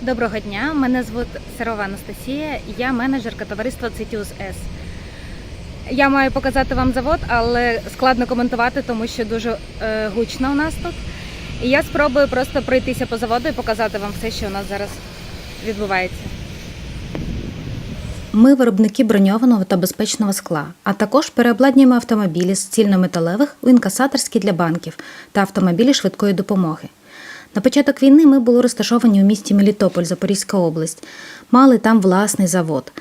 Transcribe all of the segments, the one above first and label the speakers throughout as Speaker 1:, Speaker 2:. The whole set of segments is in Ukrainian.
Speaker 1: Доброго дня, мене звуть Сирова Анастасія, я менеджерка товариства Цитіус С. Я маю показати вам завод, але складно коментувати, тому що дуже е, гучно у нас тут. І я спробую просто пройтися по заводу і показати вам все, що у нас зараз відбувається.
Speaker 2: Ми виробники броньованого та безпечного скла, а також переобладнюємо автомобілі з цільнометалевих у інкасаторські для банків та автомобілі швидкої допомоги. На початок війни ми були розташовані у місті Мелітополь, Запорізька область, мали там власний завод.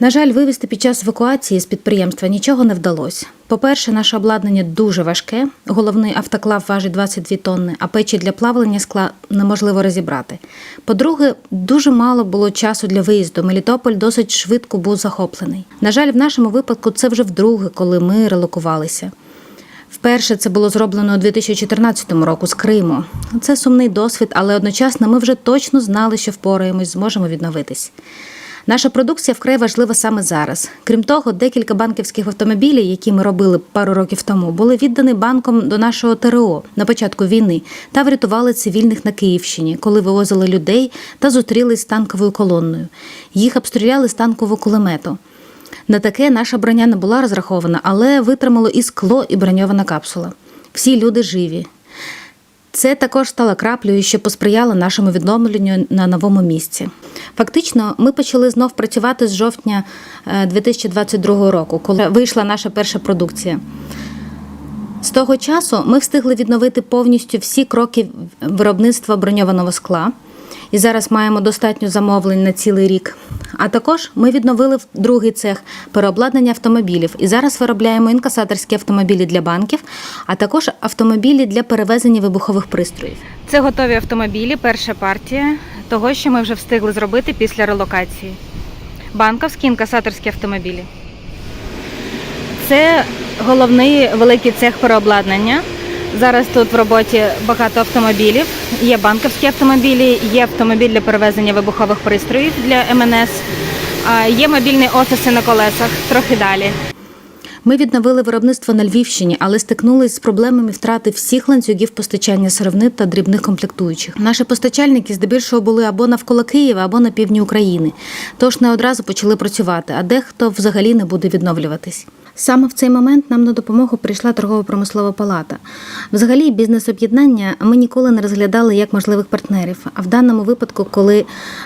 Speaker 2: На жаль, вивезти під час евакуації з підприємства нічого не вдалося. По-перше, наше обладнання дуже важке. Головний автоклав важить 22 тонни, а печі для плавлення скла неможливо розібрати. По-друге, дуже мало було часу для виїзду. Мелітополь досить швидко був захоплений. На жаль, в нашому випадку це вже вдруге, коли ми релокувалися. Вперше це було зроблено у 2014 року з Криму. Це сумний досвід, але одночасно ми вже точно знали, що впораємось, зможемо відновитись. Наша продукція вкрай важлива саме зараз. Крім того, декілька банківських автомобілів, які ми робили пару років тому, були віддані банком до нашого ТРО на початку війни та врятували цивільних на Київщині, коли вивозили людей та зустрілись з танковою колонною. Їх обстріляли з танкового кулемету. На таке наша броня не була розрахована, але витримало і скло, і броньована капсула. Всі люди живі. Це також стало краплею, що посприяло нашому відновленню на новому місці. Фактично, ми почали знов працювати з жовтня е, 2022 року, коли вийшла наша перша продукція. З того часу ми встигли відновити повністю всі кроки виробництва броньованого скла. І зараз маємо достатньо замовлень на цілий рік. А також ми відновили другий цех переобладнання автомобілів. І зараз виробляємо інкасаторські автомобілі для банків, а також автомобілі для перевезення вибухових пристроїв.
Speaker 1: Це готові автомобілі, перша партія того, що ми вже встигли зробити після релокації. Банковські інкасаторські автомобілі. Це головний великий цех переобладнання. Зараз тут в роботі багато автомобілів. Є банківські автомобілі, є автомобіль для перевезення вибухових пристроїв для МНС, а є мобільні офіси на колесах трохи далі.
Speaker 2: Ми відновили виробництво на Львівщині, але стикнулись з проблемами втрати всіх ланцюгів постачання сировини та дрібних комплектуючих. Наші постачальники здебільшого були або навколо Києва, або на півдні України. Тож не одразу почали працювати, а дехто взагалі не буде відновлюватись. Саме в цей момент нам на допомогу прийшла торгово-промислова палата. Взагалі, бізнес-об'єднання ми ніколи не розглядали як можливих партнерів. А в даному випадку, коли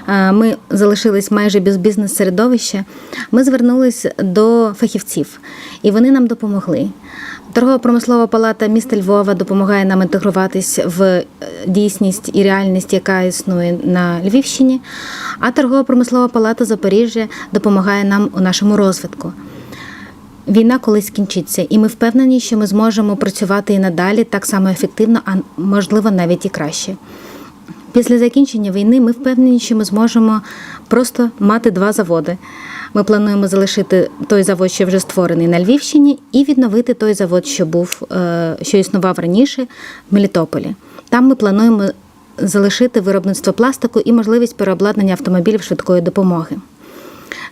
Speaker 2: е, ми залишились майже без бізнес-середовища, ми звернулись до фахівців, і вони нам допомогли. Торгово-промислова палата міста Львова допомагає нам інтегруватись в е, дійсність і реальність, яка існує на Львівщині. А торгово-промислова палата Запоріжжя допомагає нам у нашому розвитку. Війна колись скінчиться, і ми впевнені, що ми зможемо працювати і надалі так само ефективно, а можливо навіть і краще. Після закінчення війни ми впевнені, що ми зможемо просто мати два заводи. Ми плануємо залишити той завод, що вже створений на Львівщині, і відновити той завод, що був, е, що існував раніше в Мелітополі. Там ми плануємо залишити виробництво пластику і можливість переобладнання автомобілів швидкої допомоги.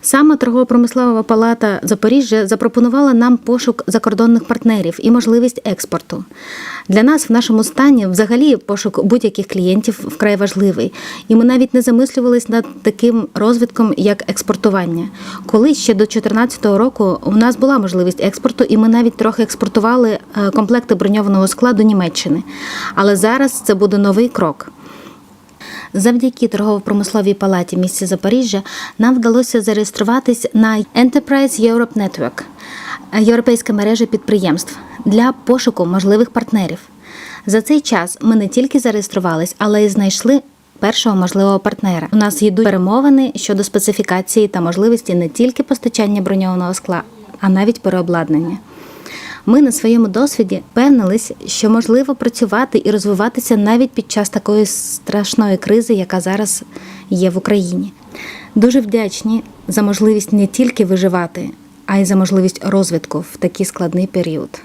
Speaker 2: Саме торгово-промислова палата Запоріжжя запропонувала нам пошук закордонних партнерів і можливість експорту. Для нас в нашому стані взагалі пошук будь-яких клієнтів вкрай важливий, і ми навіть не замислювались над таким розвитком, як експортування. Колись ще до 2014 року у нас була можливість експорту, і ми навіть трохи експортували е, комплекти броньованого скла до Німеччини. Але зараз це буде новий крок. Завдяки торгово-промисловій палаті місті Запоріжжя нам вдалося зареєструватись на Enterprise Europe Network – європейська мережа підприємств для пошуку можливих партнерів. За цей час ми не тільки зареєструвались, але й знайшли першого можливого партнера. У нас йдуть перемовини щодо специфікації та можливості не тільки постачання броньованого скла, а навіть переобладнання. Ми на своєму досвіді впевнились, що можливо працювати і розвиватися навіть під час такої страшної кризи, яка зараз є в Україні. Дуже вдячні за можливість не тільки виживати, а й за можливість розвитку в такий складний період.